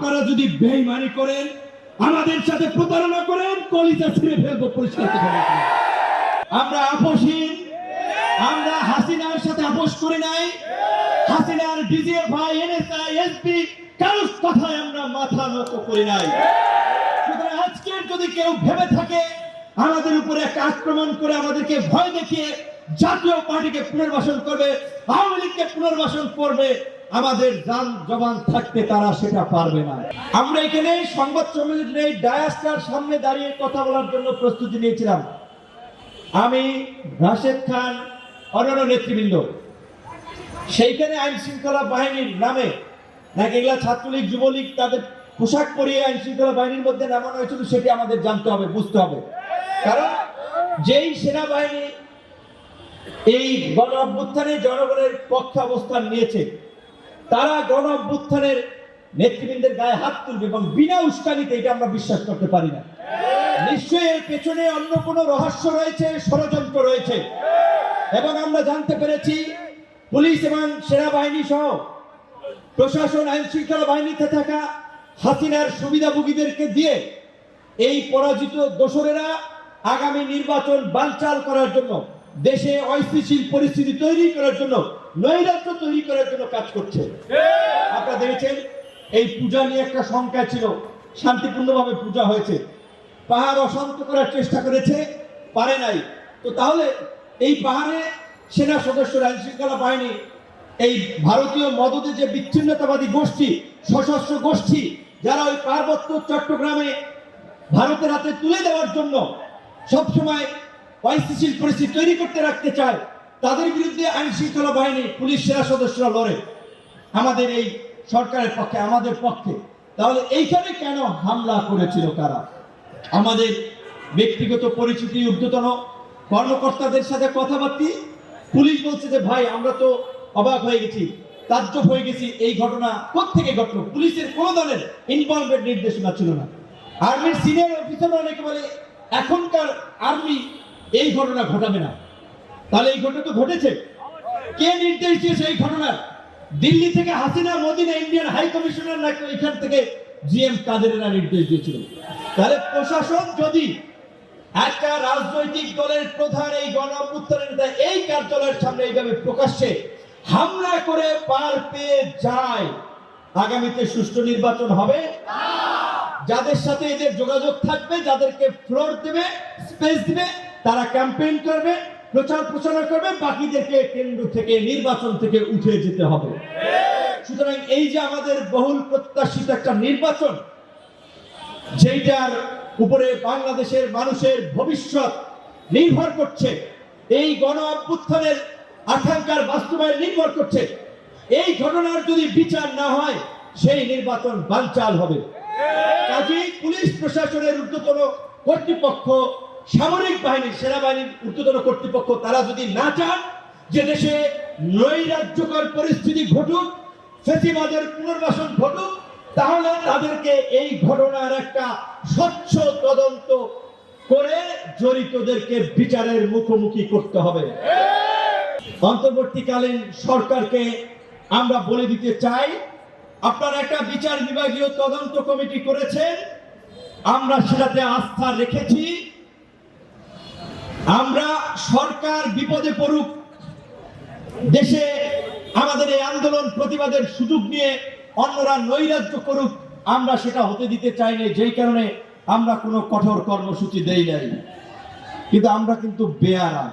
আপনারা যদি বেইমানি করেন, আমাদের সাথে প্রতারণা করেন, কলিজা ছিঁড়ে ফেলব, পরিষ্কার আমরা আপোষহীন, আমরা হাসিনার সাথে আপোষ করি নাই। হাসিনার ডিজিএফআই এনএসআই, এসপি, কারোর কথায় আমরা মাথা নত করি নাই। সুতরাং আজকের যদি কেউ ভেবে থাকে আমাদের উপরে একটা আক্রমণ করে আমাদেরকে ভয় দেখিয়ে জাতীয় পার্টিকে পুনর্বাসন করবে, আওয়ামী লীগকে পুনর্বাসন করবে, আমাদের যান জবান থাকতে তারা সেটা পারবে না। আমরা এখানে সংবাদ সম্মেলনের এই ডায়াসটার সামনে দাঁড়িয়ে কথা বলার জন্য প্রস্তুতি নিয়েছিলাম। আমি রাশেদ খান, অন্যান্য নেতৃবৃন্দ। সেইখানে আইন শৃঙ্খলা বাহিনীর নামে নাকি এগুলা ছাত্রলীগ, যুবলীগ তাদের পোশাক পরিয়ে আইন শৃঙ্খলা বাহিনীর মধ্যে নামানো হয়েছিল, সেটি আমাদের জানতে হবে, বুঝতে হবে। কারণ যেই সেনাবাহিনী এই গণ অভ্যুত্থানে জনগণের পক্ষে অবস্থান নিয়েছে, তারা গণ অভ্যুত্থানের নেতৃবৃন্দের গায়ে হাত তুলবে এবং বিনা উস্কানিতে এটা আমরা বিশ্বাস করতে পারি না। নিশ্চয়ই এর পেছনে অন্য কোনো রহস্য রয়েছে, ষড়যন্ত্র রয়েছে। এবং আমরা জানতে পেরেছি পুলিশ এবং সেনাবাহিনী সহ প্রশাসন, আইন শৃঙ্খলা বাহিনীতে থাকা হাসিনার সুবিধাভোগীদেরকে দিয়ে এই পরাজিত দোসরেরা আগামী নির্বাচন বানচাল করার জন্য, দেশে অস্থিতিশীল পরিস্থিতি তৈরি করার জন্য, নৈরাজ্য তৈরি করার জন্য কাজ করছে। আপনারা দেখেছেন, এই পূজা নিয়ে একটা শঙ্কা ছিল, শান্তিপূর্ণভাবে পূজা হয়েছে। পাহাড় অশান্ত করার চেষ্টা করেছে, পারে নাই। তো তাহলে এই পাহাড়ে সেনা সদস্যরা আইন শৃঙ্খলা বাহিনী, এই ভারতীয় মদতে যে বিচ্ছিন্নতাবাদী গোষ্ঠী, সশস্ত্র গোষ্ঠী, যারা ওই পার্বত্য চট্টগ্রামে ভারতের হাতে তুলে দেওয়ার জন্য সবসময় অস্থিতিশীল পরিস্থিতি তৈরি করতে রাখতে চায়, তাদের বিরুদ্ধে আইন শৃঙ্খলা বাহিনী, পুলিশ সেরা সদস্যরা লড়ে। আমাদের এই সরকারের পক্ষে, আমাদের পক্ষে। তাহলে এইখানে কেন হামলা করেছিল কারা আমাদের ব্যক্তিগত পরিচিতি, ঊর্ধ্বতন কর্মকর্তাদের সাথে কথাবার্তি। পুলিশ বলছে যে, ভাই, আমরা তো অবাক হয়ে গেছি, তাজ্জব হয়ে গেছি, এই ঘটনা কোথেকে ঘটলো? পুলিশের কোনো ধরনের ইনভলভমেন্ট নির্দেশনা ছিল না। আর্মির সিনিয়র অফিসার অনেকে বলে এখনকার আর্মি এই ঘটনা ঘটাবে না। তাহলে এই ঘটনা তো ঘটেছে। কে নির্দেশ দিয়েছে এই ঘটনার? দিল্লি থেকে Hasina Medina Indian high commissioner নাকি এখান থেকে জিএম কাদেরেরা নির্দেশ দিয়েছিল? তাহলে প্রশাসন যদি একটা রাজনৈতিক দলের প্রধান এই গণ নেতা এই কার্যালয়ের সামনে এইভাবে প্রকাশ্যে হামলা করে পার পেয়ে যায়, আগামীতে সুষ্ঠু নির্বাচন হবে? যাদের সাথে এদের যোগাযোগ থাকবে, যাদেরকে ফ্লোর দেবে স্পেস দিবে, তারা ক্যাম্পেইন করবে, প্রচার প্রচারণা করবে, বাকিদেরকে কেন্দ্র থেকে, নির্বাচন থেকে উঠে যেতে হবে। সুতরাং এই যে আমাদের বহুল প্রত্যাশিত একটা নির্বাচন, যেইটার উপরে বাংলাদেশের মানুষের ভবিষ্যৎ নির্ভর করছে, এই গণ অভ্যুত্থানের আকাঙ্ক্ষার বাস্তবায়ন নির্ভর করছে, এই ঘটনার যদি বিচার না হয়, সেই নির্বাচন বানচাল হবে। কাজেই পুলিশ প্রশাসনের ঊর্ধ্বতন কর্তৃপক্ষ সামরিক বাহিনী সেনাবাহিনীর ঊর্ধ্বতন কর্তৃপক্ষ তারা যদি না চান যে দেশে নৈরাজ্যকর পরিস্থিতি ঘটুক ফেসিবাদের পুনর্বাসন ঘটুক তাহলে তাদেরকে এই ঘটনার একটা স্বচ্ছ তদন্ত করে জড়িতদেরকে বিচারের মুখোমুখি করতে হবে। অন্তর্বর্তীকালীন সরকারকে আমরা বলে দিতে চাই আপনারা একটা বিচার বিভাগীয় তদন্ত কমিটি করেছেন। আমরা সেটাতে আস্থা রেখেছি। আমরা সরকার বিপদে পড়ুক, দেশে আমাদের এই আন্দোলন প্রতিবাদের সুযোগ নিয়ে অন্যরা নৈরাজ্য করুক, আমরা সেটা হতে দিতে চাই না যেই কারণে আমরা কোনো কঠোর কর্মসূচি দেই নাই। কিন্তু আমরা কিন্তু বেয়ারা।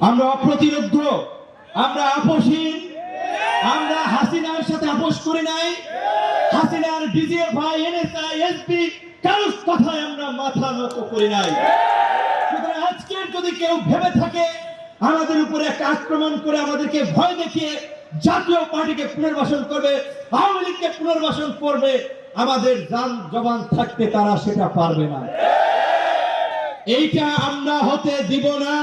আমরা অপ্রতিরোধ, আমরা আপোষহীন আমরা হাসিনার সাথে আপোষ করি নাই। হাসিনার ডিজিএফআই এনএসআই, এসপি কারোর কথায় আমরা মাথা নত করি নাই। সুতরাং যদি কেউ ভেবে থাকে, আমাদের উপরে একটা আক্রমণ করে আমাদেরকে ভয় দেখিয়ে জাতীয় পার্টিকে পুনর্বাসন করবে, আওয়ামী লীগকে পুনর্বাসন করবে, আমাদের যান জবান থাকতে তারা সেটা পারবে না। এইটা আমরা হতে দিব না।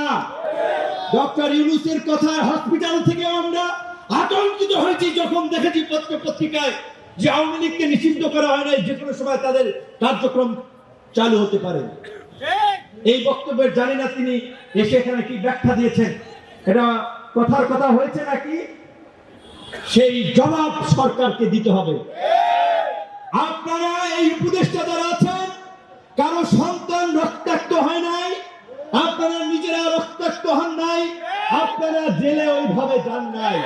ডক্টর ইউনুসের কথায় হসপিটাল থেকে আমরা আতঙ্কিত হয়েছি যখন দেখেছি পত্র পত্রিকায় যে আওয়ামী লীগকে নিষিদ্ধ করা হয় নাই, যে কোনো সময় তাদের কার্যক্রম চালু হতে পারে। এই বক্তব্যের জানি না তিনি এসে এখানে কি ব্যাখ্যা দিয়েছেন। এটা কথার কথা হয়েছে নাকি? সেই জবাব সরকারকে দিতে হবে। আপনারা এই উপদেষ্টা যারা আছেন, কারও সন্তান রক্তাক্ত হয় নাই আপনারা নিজেরা রক্তাক্ত হন নাই আপনারা জেলে ওইভাবে যান নাই।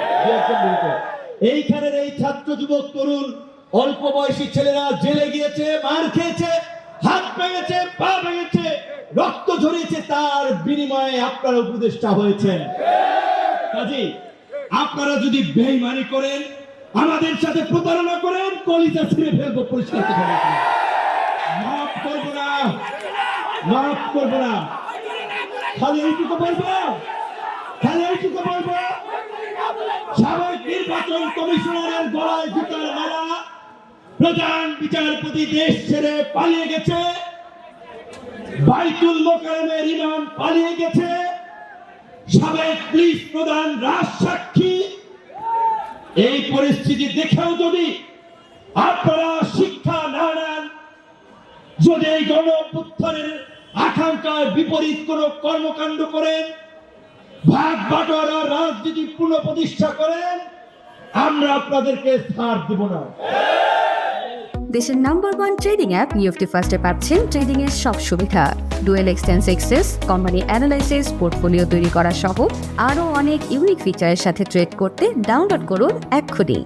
এইখানের এই ছাত্র যুবক, তরুণ, অল্প বয়সী ছেলেরা জেলে গিয়েছে, মার খেয়েছে, হাত ভেঙেছে, পা ভেঙেছে, রক্ত ঝরিয়েছে, তার বিনিময়ে আপনারা উপদেষ্টা হয়েছেন। কাজী, আপনারা যদি বেইমানি করেন, আমাদের সাথে প্রতারণা করেন, কলিজা ছিঁড়ে ফেলব, পরিষ্কার। মাফ করব না, মাফ করব না। খালি এইটুকু বলব খালি এইটুকু বলব নির্বাচন কমিশনারের গলায় জুতার মারা প্রধান বিচারপতি দেশ ছেড়ে পালিয়ে গেছে। বাইতুল মোকারমের ইমাম পালিয়ে গেছে। সাবেক পুলিশ প্রধান রাজ সাক্ষী। এই পরিস্থিতি দেখেও যদি আপনারা শিক্ষা না নেন, যদি এই গণ আকাঙ্ক্ষার বিপরীত কোন কর্মকাণ্ড করেন ভাগ বাটোয়ারা রাজনীতি পুনঃপ্রতিষ্ঠা করেন, আমরা আপনাদেরকে ছাড় দেব না। দেশের number one trading app UFT ফার্স্টে পাচ্ছেন ট্রেডিং এর সব সুবিধা। ডুয়েল এক্সটেন্স এক্সেস কোম্পানি অ্যানালাইসিস পোর্টফোলিও তৈরি করা সহ আরও অনেক ইউনিক ফিচারের সাথে ট্রেড করতে ডাউনলোড করুন এক্ষুনি।